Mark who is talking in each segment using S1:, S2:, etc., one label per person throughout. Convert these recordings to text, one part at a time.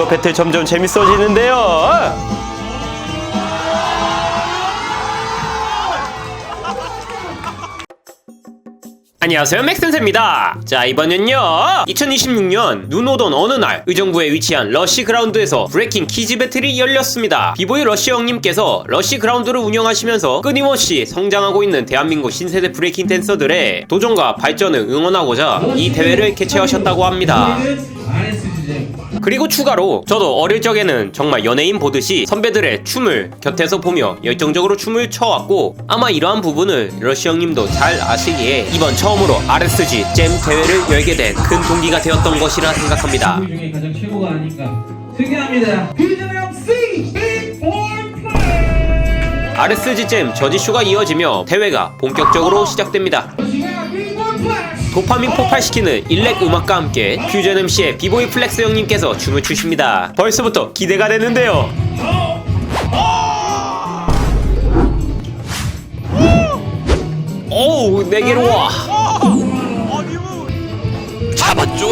S1: 이거 배틀 점점 재밌어지는데요. 안녕하세요 맥센세입니다. 자 이번엔요. 2026년 눈 오던 어느 날 의정부에 위치한 러쉬 그라운드에서 브레이킹 키즈 배틀이 열렸습니다. 비보이 러쉬 형님께서 러쉬 그라운드를 운영하시면서 끊임없이 성장하고 있는 대한민국 신세대 브레이킹 댄서들의 도전과 발전을 응원하고자 이 대회를 개최하셨다고 합니다 그리고 추가로 저도 어릴 적에는 정말 연예인 보듯이 선배들의 춤을 곁에서 보며 열정적으로 춤을 춰왔고 아마 이러한 부분을 러시 형님도 잘 아시기에 이번 처음으로 RSG 잼 대회를 열게 된 큰 동기가 되었던 것이라 생각합니다.
S2: 그 중에 가장 최고가 아닐까 특이합니다 퓨전 MC 빅
S1: RSG 잼 저지쇼가 이어지며 대회가 본격적으로 시작됩니다. 도파민 폭발시키는 일렉 음악과 함께 퓨전 MC의 비보이 플렉스 형님께서 춤을 추십니다. 벌써부터 기대가 되는데요. 오우 내게로 와. 잡았죠?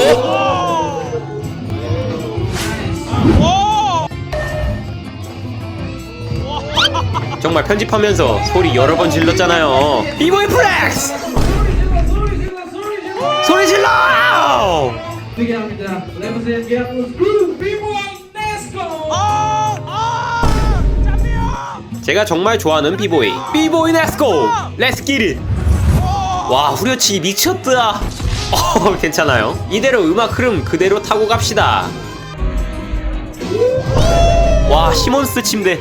S1: 정말 편집하면서 소리 여러 번 질렀잖아요. 비보이 플렉스!
S2: 질러 레프센 게아무스 그 빅보이 렛츠고
S1: 제가 정말 좋아하는 비보이. 비보이 렛츠고 렛츠 기릿 와 후려치기 미쳤다. 어 괜찮아요. 이대로 음악 흐름 그대로 타고 갑시다. 와 시몬스 침대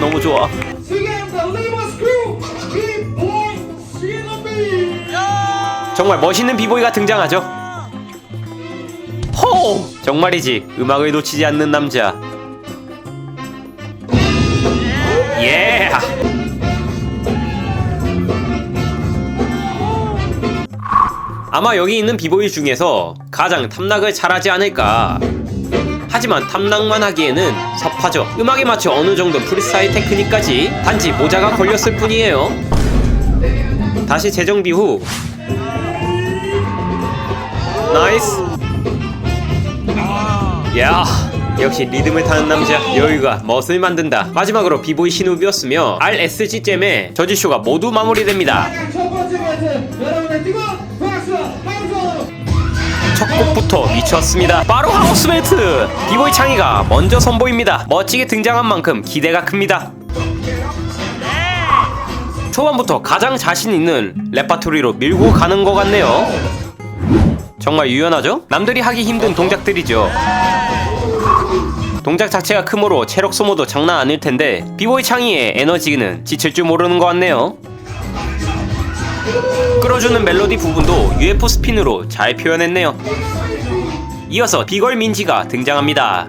S1: 너무 좋아 정말 멋있는 비보이가 등장하죠. 호! 정말이지 음악을 놓치지 않는 남자. 예! 아마 여기 있는 비보이 중에서 가장 탐락을 잘하지 않을까. 하지만 탐락만 하기에는 섭하죠. 음악에 맞춰 어느 정도 프리스타일 테크닉까지 단지 모자가 걸렸을 뿐이에요. 다시 재정비 후 나이스 야 역시 리듬을 타는 남자 여유가 멋을 만든다 마지막으로 비보이 신우비였으며 RSG 잼의 저지쇼가 모두 마무리됩니다
S2: 첫
S1: 곡부터 미쳤습니다. 바로 하우스메이트! 비보이 창희가 먼저 선보입니다. 멋지게 등장한 만큼 기대가 큽니다. 초반부터 가장 자신 있는 레파토리로 밀고 가는 것 같네요. 정말 유연하죠? 남들이 하기 힘든 동작들이죠. 동작 자체가 크므로 체력 소모도 장난 아닐 텐데 비보이 창희의 에너지는 지칠 줄 모르는 것 같네요 끌어주는 멜로디 부분도 UFO 스핀으로 잘 표현했네요. 이어서 비걸 민지가 등장합니다.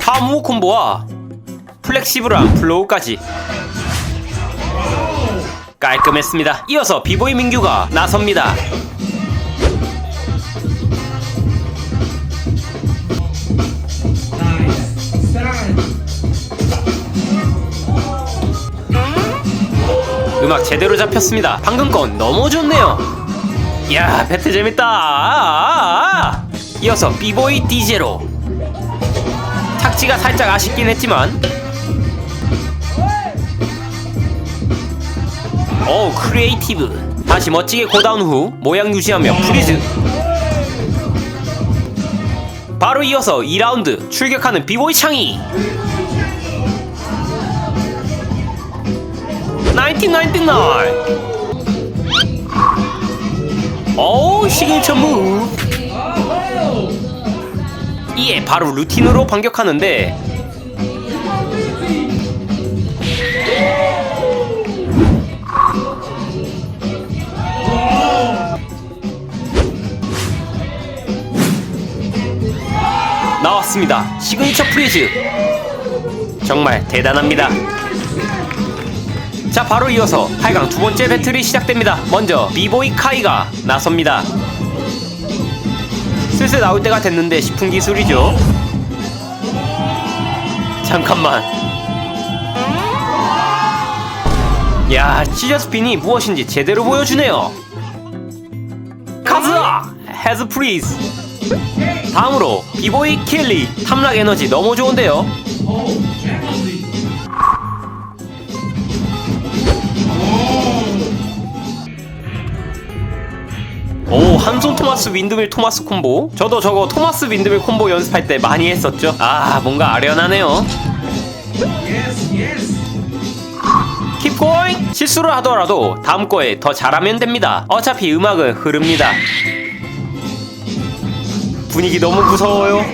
S1: 파무 콤보와 플렉시블한 플로우까지 깔끔했습니다. 이어서 비보이 민규가 나섭니다 음악 제대로 잡혔습니다. 방금 건 너무 좋네요. 야, 배트 재밌다. 이어서 비보이 디제로. 착지가 살짝 아쉽긴 했지만. 오, 크리에이티브. 다시 멋지게 고다운 후 모양 유지하며 프리즈. 바로 이어서 2라운드 출격하는 비보이 창이. 1999. 어우 시그니처 무브 이에 바로 루틴으로 반격하는데 나왔습니다. 시그니처 프리즈. 정말 대단합니다 자 바로 이어서 8강 두 번째 배틀이 시작됩니다 먼저 비보이 카이가 나섭니다 슬슬 나올 때가 됐는데 싶은 기술이죠 잠깐만. 야, 시저스핀이 무엇인지 제대로 보여주네요. 카즈아! 헤즈 프리즈! 다음으로 비보이 킬리 탐락 에너지 너무 좋은데요. 한손 토마스 윈드밀 토마스 콤보? 저도 저거 토마스 윈드밀 콤보 연습할 때 많이 했었죠. 아 뭔가 아련하네요. 고잉 실수를 하더라도 다음 거에 더 잘하면 됩니다. 어차피 음악은 흐릅니다. 분위기 너무 무서워요.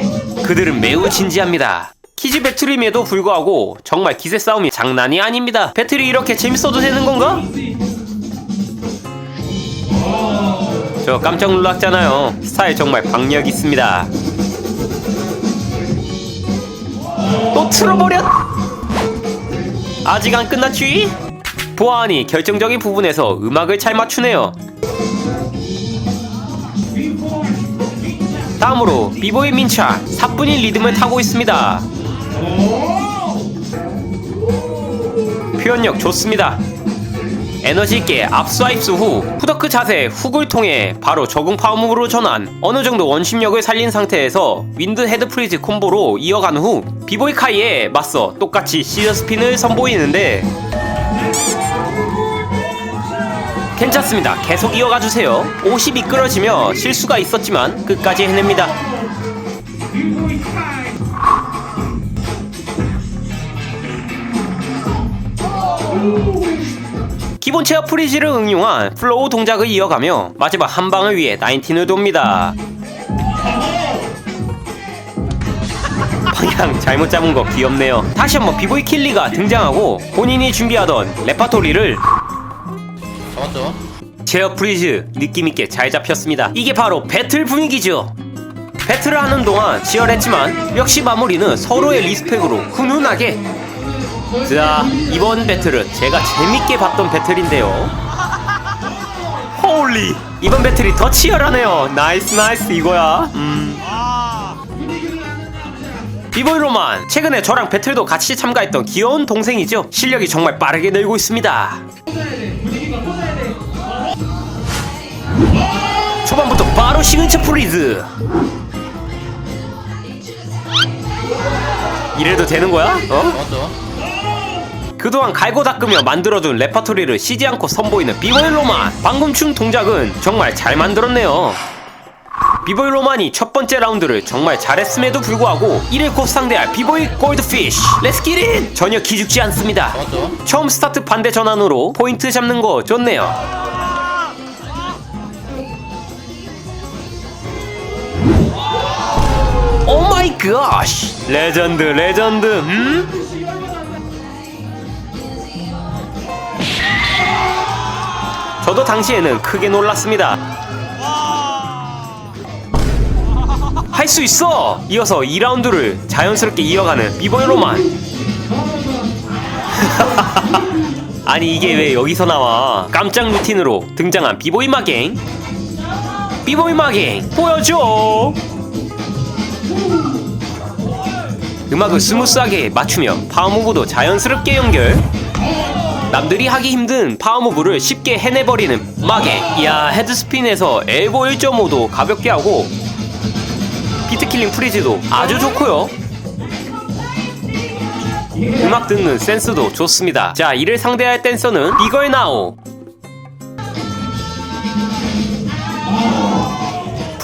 S1: 그들은 매우 진지합니다. 키즈 배틀임에도 불구하고 정말 기세 싸움이 장난이 아닙니다. 배틀이 이렇게 재밌어도 되는 건가? 저 깜짝 놀랐잖아요. 스타일 정말 박력 있습니다. 또 틀어버렸 아직 안 끝났지? 보아하니 결정적인 부분에서 음악을 잘 맞추네요. 다음으로 비보이 민차 사뿐인 리듬을 타고 있습니다. 표현력 좋습니다 에너지 있게 압수와 입수 후 후더크 자세 훅을 통해 바로 적응 파워무브로 전환. 어느 정도 원심력을 살린 상태에서 윈드 헤드 프리즈 콤보로 이어간 후 비보이 카이에 맞서 똑같이 시저 스핀을 선보이는데 괜찮습니다. 계속 이어가 주세요. 옷이 미끄러지며 실수가 있었지만 끝까지 해냅니다 기본 체어 프리즈를 응용한 플로우 동작을 이어가며 마지막 한 방을 위해 19을 돕니다. 방향 잘못 잡은 거 귀엽네요. 다시 한번 비보이 킬리가 등장하고 본인이 준비하던 레파토리를
S3: 잡았죠?
S1: 체어 프리즈 느낌있게 잘 잡혔습니다. 이게 바로 배틀 분위기죠. 배틀을 하는 동안 치열했지만 역시 마무리는 서로의 리스펙으로 훈훈하게 자 이번 배틀은 제가 재밌게 봤던 배틀인데요. 홀리 이번 배틀이 더 치열하네요. 나이스 나이스 이거야. 음. 비보이 로만 최근에 저랑 배틀도 같이 참가했던 귀여운 동생이죠. 실력이 정말 빠르게 늘고 있습니다. 초반부터 바로 시그니처 프리즈 이래도 되는 거야? 어?
S3: 잡았죠?
S1: 그동안 갈고 닦으며 만들어둔 레파토리를 쉬지 않고 선보이는 비보이 로만 방금 춤 동작은 정말 잘 만들었네요 비보이 로만이 첫 번째 라운드를 정말 잘했음에도 불구하고 이를 곧 상대할 비보이 골드피쉬 기릿 전혀 기죽지 않습니다? 처음 스타트 반대 전환으로 포인트 잡는 거 좋네요 갓 레전드 레전드 음? 저도 당시에는 크게 놀랐습니다. 할 수 있어! 이어서 2라운드를 자연스럽게 이어가는 비보이 로만. 아니 이게 왜 여기서 나와? 깜짝 루틴으로 등장한 비보이 마갱. 비보이 마갱 보여줘. 음악을 스무스하게 맞추며 파워무브도 자연스럽게 연결. 남들이 하기 힘든 파워무브를 쉽게 해내버리는 마게 이야 헤드스핀에서 엘보 1.5도 가볍게 하고 비트킬링 프리즈도 아주 좋고요. 음악 듣는 센스도 좋습니다. 자 이를 상대할 댄서는 이걸 나오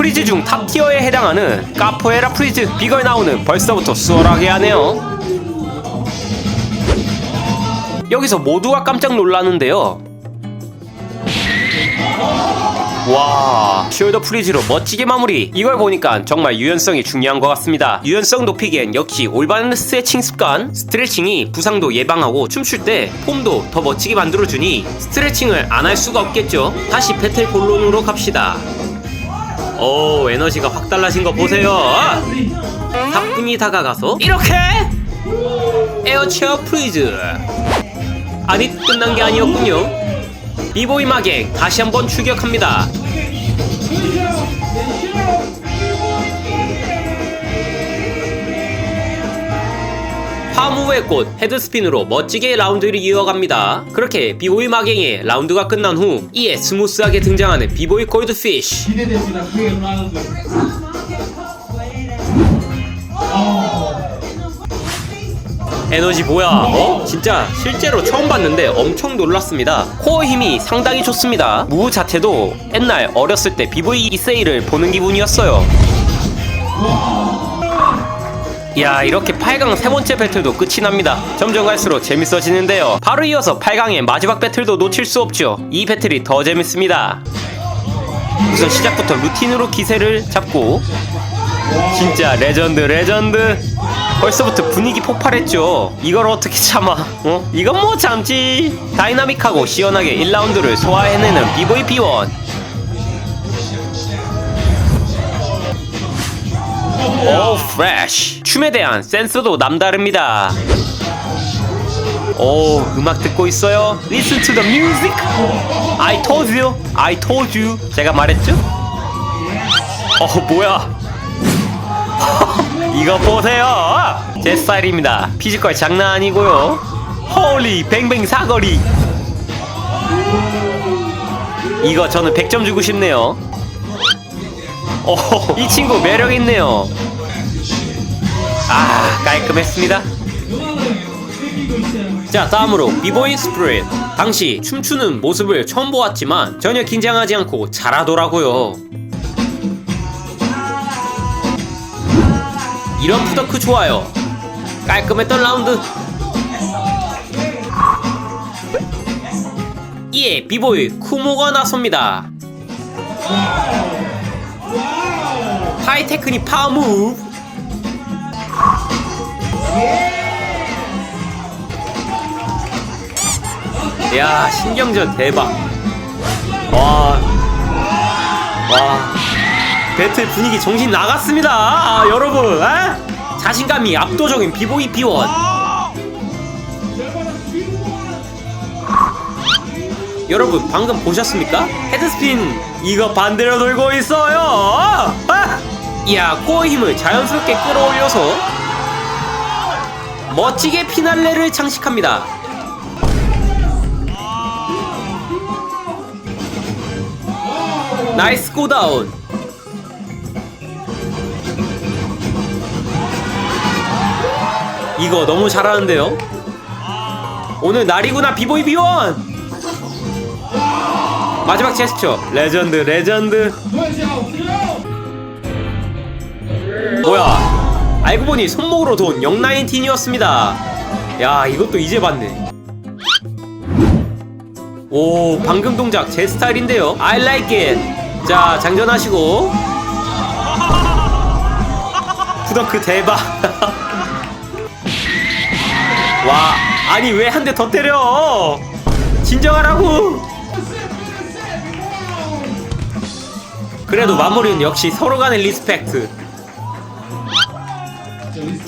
S1: 프리즈 중 탑티어에 해당하는 카포에라 프리즈 비걸 나오는 벌써부터 수월하게 하네요 여기서 모두가 깜짝 놀라는데요. 와, 숄더 프리즈로 멋지게 마무리. 이걸 보니까 정말 유연성이 중요한 것 같습니다. 유연성 높이기엔 역시 올바른 스트레칭 습관. 스트레칭이 부상도 예방하고 춤출 때 폼도 더 멋지게 만들어주니 스트레칭을 안 할 수가 없겠죠. 다시 배틀 본론으로 갑시다. 오, 에너지가 확 달라진 거 보세요. 사뿐히 다가가서 이렇게 에어체어 프리즈. 아니 끝난 게 아니었군요. 비보이 마객 다시 한번 추격합니다. 최후의 꽃 헤드스핀으로 멋지게 라운드를 이어갑니다. 그렇게 비보이 마갱의 라운드가 끝난 후 이에 스무스하게 등장하는 비보이 골드피쉬
S2: 기대됩니다. 그의 라운드.
S1: 에너지 뭐야? 어? 진짜 실제로 처음 봤는데 엄청 놀랐습니다. 코어 힘이 상당히 좋습니다. 무브 자체도 옛날 어렸을 때 비보이 이세이를 보는 기분이었어요. 이야 이렇게 8강 세 번째 배틀도 끝이 납니다. 점점 갈수록 재밌어지는데요. 바로 이어서 8강의 마지막 배틀도 놓칠 수 없죠. 이 배틀이 더 재밌습니다. 우선 시작부터 루틴으로 기세를 잡고 진짜 레전드 레전드 벌써부터 분위기 폭발했죠 이걸 어떻게 참아 어? 이건 뭐 참지 다이나믹하고 시원하게 1라운드를 소화해내는 비보이 B1 오 프레쉬 춤에 대한 센스도 남다릅니다. 오 음악 듣고 있어요. Listen to the music. I told you I told you. 제가 말했죠? 어 뭐야? 이거 보세요. 제 스타일입니다. 피지컬 장난 아니고요. 홀리 뱅뱅 사거리. 이거 저는 100점 주고 싶네요. 오, 이 친구 매력 있네요 아 깔끔했습니다. 자 다음으로 비보이 스프릿. 당시 춤추는 모습을 처음 보았지만 전혀 긴장하지 않고 잘하더라고요. 이런 푸더크 좋아요. 깔끔했던 라운드. 이에 비보이 쿠모가 나섭니다. 하이 테크닉 파워 무브 야 신경전 대박. 와, 와. 배틀 분위기 정신 나갔습니다. 아, 여러분 에? 자신감이 압도적인 비보이 비원 여러분 방금 보셨습니까? 헤드스핀 이거 반대로 돌고 있어요. 아! 이야 코어 힘을 자연스럽게 끌어올려서 멋지게 피날레를 장식합니다. 나이스 고다운. 이거 너무 잘하는데요? 오늘 날이구나 비보이 비원! 마지막 제스처. 레전드 레전드. 뭐야 알고 보니 손목으로 돈 영나인틴이었습니다. 야 이것도 이제 봤네. 오 방금 동작 제 스타일인데요. I like it. 자 장전하시고. 푸더크 대박. 와 아니 왜 한 대 더 때려? 진정하라고. 그래도 마무리는 역시 서로 간의 리스펙트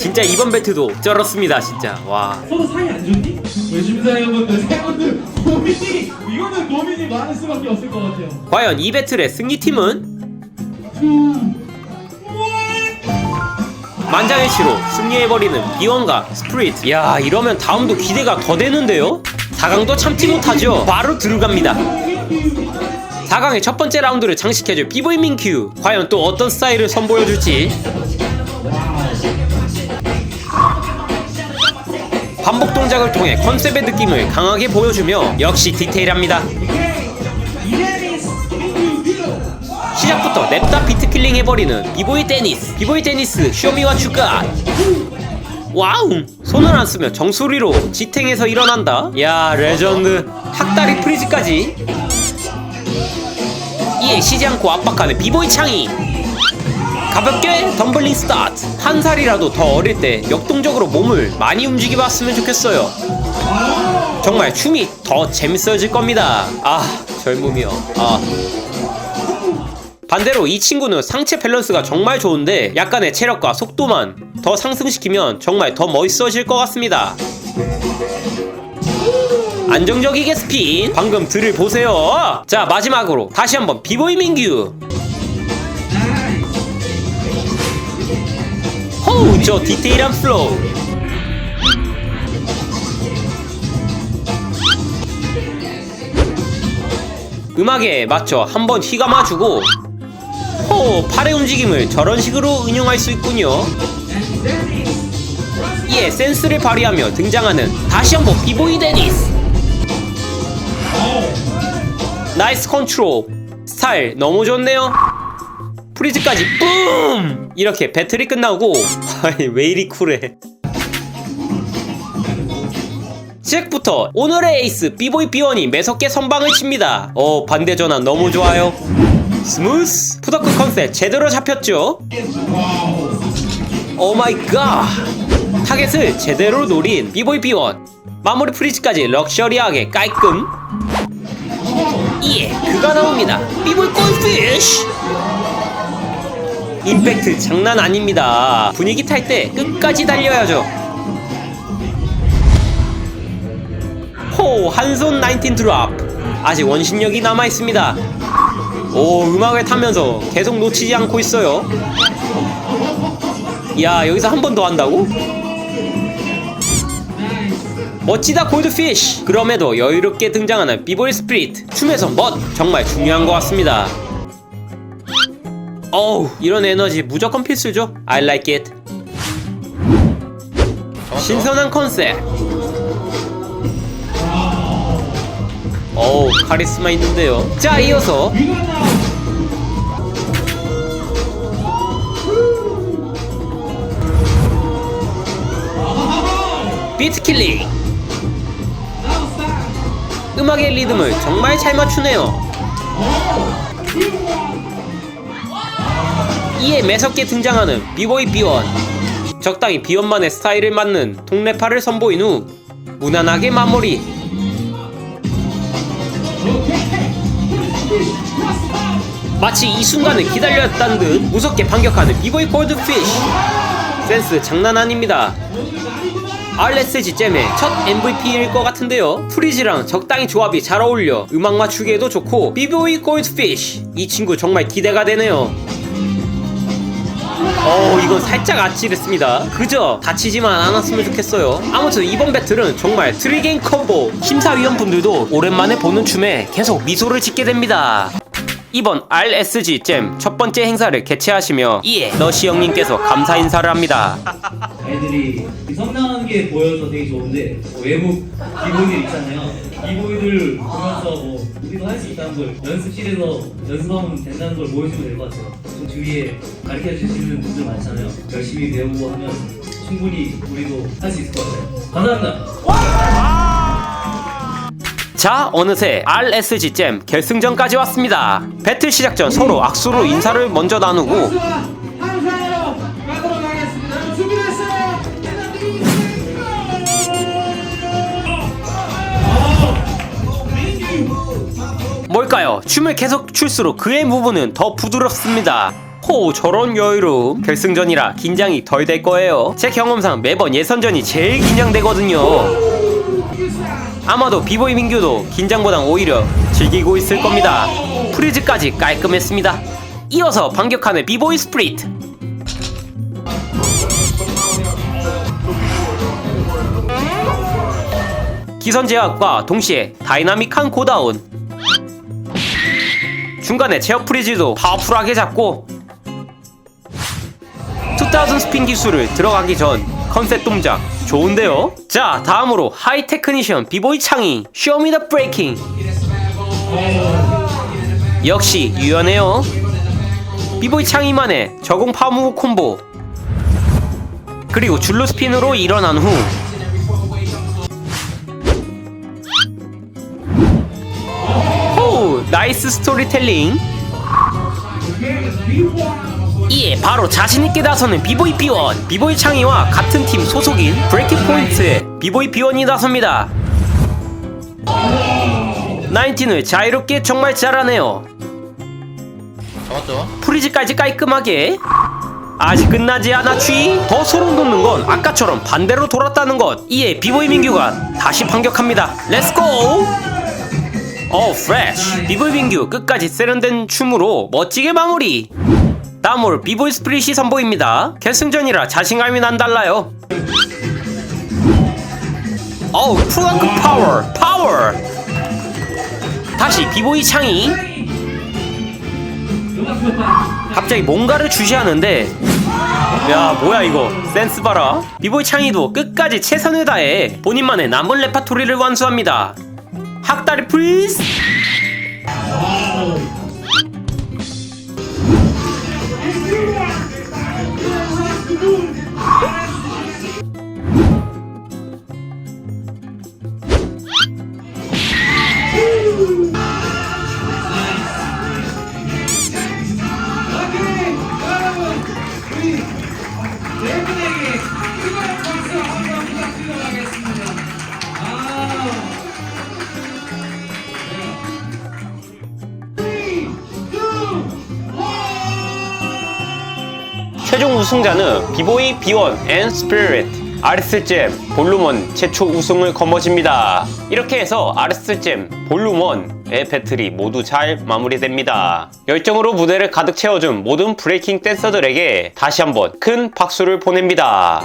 S1: 진짜 이번 배트도 쩔었습니다 진짜. 와.
S2: 서로 사이 안 좋니? 외심사여분들 세 분들 고민이 이거는 고민이 많을 수밖에 없을 것 같아요.
S1: 과연 이 배틀의 승리팀은? 만장일치로 승리해버리는 비원과 스프릿. 야 이러면 다음도 기대가 더 되는데요? 4강도 참지 못하죠? 바로 들어갑니다. 4강의 첫 번째 라운드를 장식해줄 비보이 민큐. 과연 또 어떤 스타일을 선보여줄지 반복 동작을 통해 컨셉의 느낌을 강하게 보여주며 역시 디테일합니다. 시작부터 랩다 비트 킬링 해버리는 비보이 데니스. 비보이 데니스 쇼미와 추가. 와우! 손을 안 쓰며 정수리로 지탱해서 일어난다. 야 레전드. 학다리 프리즈까지. 이에 쉬지 않고 압박하는 비보이 창이 가볍게 덤블링 스타트 한 살이라도 더 어릴 때 역동적으로 몸을 많이 움직여 봤으면 좋겠어요 정말 춤이 더 재밌어질 겁니다 아 젊음이요 아 반대로 이 친구는 상체 밸런스가 정말 좋은데 약간의 체력과 속도만 더 상승시키면 정말 더 멋있어질 것 같습니다. 안정적이게 스핀 방금 들을 보세요. 자 마지막으로 다시 한번 비보이 민규. 어우 저 디테일한 플로우. 음악에 맞춰 한번 휘감아주고 호 팔의 움직임을 저런 식으로 응용할 수 있군요. 이에 센스를 발휘하며 등장하는 다시 한번 비보이 데니스. 나이스 컨트롤. 스타일 너무 좋네요. 프리즈까지. 뿜! 이렇게 배틀이 끝나고 왜 이리 쿨해. 시작부터 오늘의 에이스 비보이 비원이 매섭게 선방을 칩니다. 어 반대 전환 너무 좋아요. 스무스! 푸더크 컨셉 제대로 잡혔죠? 오 마이 갓! 타겟을 제대로 노린 비보이 비원. 마무리 프리즈까지 럭셔리하게 깔끔. 예 그가 나옵니다. 비보이 꼴피쉬 임팩트 장난 아닙니다. 분위기 탈 때 끝까지 달려야죠. 호 한손 19 드랍. 아직 원심력이 남아 있습니다. 오 음악을 타면서 계속 놓치지 않고 있어요. 야 여기서 한 번 더 한다고? 멋지다 골드피쉬. 그럼에도 여유롭게 등장하는 비보이 스프릿 춤에서 멋. 정말 중요한 것 같습니다 어우 이런 에너지 무조건 필수죠. I like it. 신선한 컨셉. 어우 카리스마 있는데요. 자 이어서. 비트킬링. 음악의 리듬을 정말 잘 맞추네요 이에 매섭게 등장하는 비보이 비원. 적당히 비원만의 스타일을 맞는 동네파를 선보인 후 무난하게 마무리. 마치 이 순간을 기다렸다는 듯 무섭게 반격하는 비보이 골드피쉬. 센스 장난 아닙니다. RSG 잼의 첫 MVP일 것 같은데요. 프리즈랑 적당히 조합이 잘 어울려 음악 맞추기에도 좋고 비보이 골드피쉬. 이 친구 정말 기대가 되네요. 어 이건 살짝 아찔했습니다. 그저 다치지만 않았으면 좋겠어요. 아무튼 이번 배틀은 정말 트리게임 콤보. 심사위원분들도 오랜만에 보는 춤에 계속 미소를 짓게 됩니다. 이번 RSG 잼 첫 번째 행사를 개최하시며 이에 러시 형님께서 감사 인사를 합니다.
S4: 애들이 성장하는 게 보여서 되게 좋은데 뭐 외국 기보이들 있잖아요. 기보이들 보면서 뭐 우리도 할수 있다는 걸 연습실에서 연습하면 된다는 걸 보여주면 될 것 같아요. 좀 주위에 가르쳐 주시는 분들 많잖아요. 열심히 배우고 하면 충분히 우리도 할 수 있을 것 같아요. 감사합니다.
S1: 자 어느새 RSG 잼 결승전까지 왔습니다 배틀 시작 전 서로 악수로 인사를 먼저 나누고 뭘까요? 춤을 계속 출수록 그의 무브는 더 부드럽습니다. 호 저런 여유로움 결승전이라 긴장이 덜 될 거예요. 제 경험상 매번 예선전이 제일 긴장되거든요. 아마도 비보이 민규도 긴장보단 오히려 즐기고 있을 겁니다. 프리즈까지 깔끔했습니다. 이어서 반격하는 비보이 스프리트. 기선 제압과 동시에 다이나믹한 고다운 중간에 제어 프리즈도 파워풀하게 잡고 2000 스핀 기술을 들어가기 전 컨셉 동작 좋은데요? 자 다음으로 하이 테크니션 비보이 창이 쇼미더 브레이킹 역시 유연해요. 비보이 창이만의 저공 파무 콤보. 그리고 줄로 스핀으로 일어난 후 나이스 스토리텔링. 이에 바로 자신있게 나서는 비보이 비원 비보이 창의와 같은 팀 소속인 브레이킹 포인트의 비보이 비원이 나섭니다. 나인틴을 자유롭게 정말 잘하네요.
S3: 잡았죠?
S1: 프리즈까지 깔끔하게. 아직 끝나지 않아 취? 더 소름 돋는 건 아까처럼 반대로 돌았다는 것. 이에 비보이 민규가 다시 반격합니다. 렛츠고 어 프레쉬 비보이 민규 끝까지 세련된 춤으로 멋지게 마무리. 다음으로 비보이 스프릿이 선보입니다. 결승전이라 자신감이 난달라요. 어우 프랑크 파워 파워 다시 비보이 창이 갑자기 뭔가를 주시하는데. 야 뭐야 이거? 센스 봐라. 비보이 창이도 끝까지 최선을 다해 본인만의 남은 레파토리를 완수합니다 학다리 프리스 최종 우승자는 비보이 비원 앤 스피릿 아르스잼 볼륨원 최초 우승을 거머쥡니다. 이렇게 해서 아르스잼 볼륨원의 배틀이 모두 잘 마무리됩니다. 열정으로 무대를 가득 채워준 모든 브레이킹 댄서들에게 다시 한번 큰 박수를 보냅니다